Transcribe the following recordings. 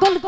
বলবো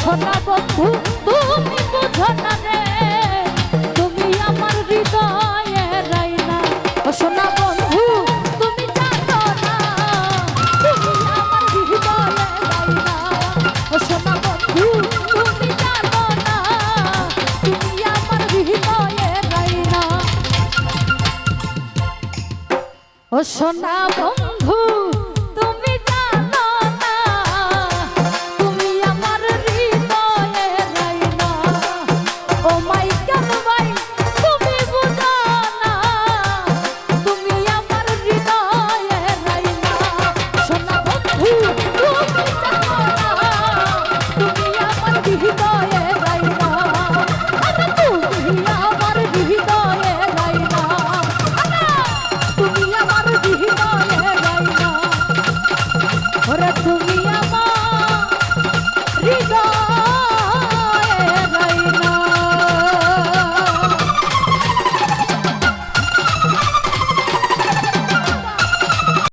সোনা বন্ধু তুমি বোঝো না রে। তুমি আমার হৃদয়ে রাইনা ও সোনা বন্ধু, তুমি জানো না। তুমি আমার হৃদয়ে রাইনা ও সোনা বন্ধু, তুমি জানো না। তুমি আমার হৃদয়ে রাইনা ও সোনা বন্ধু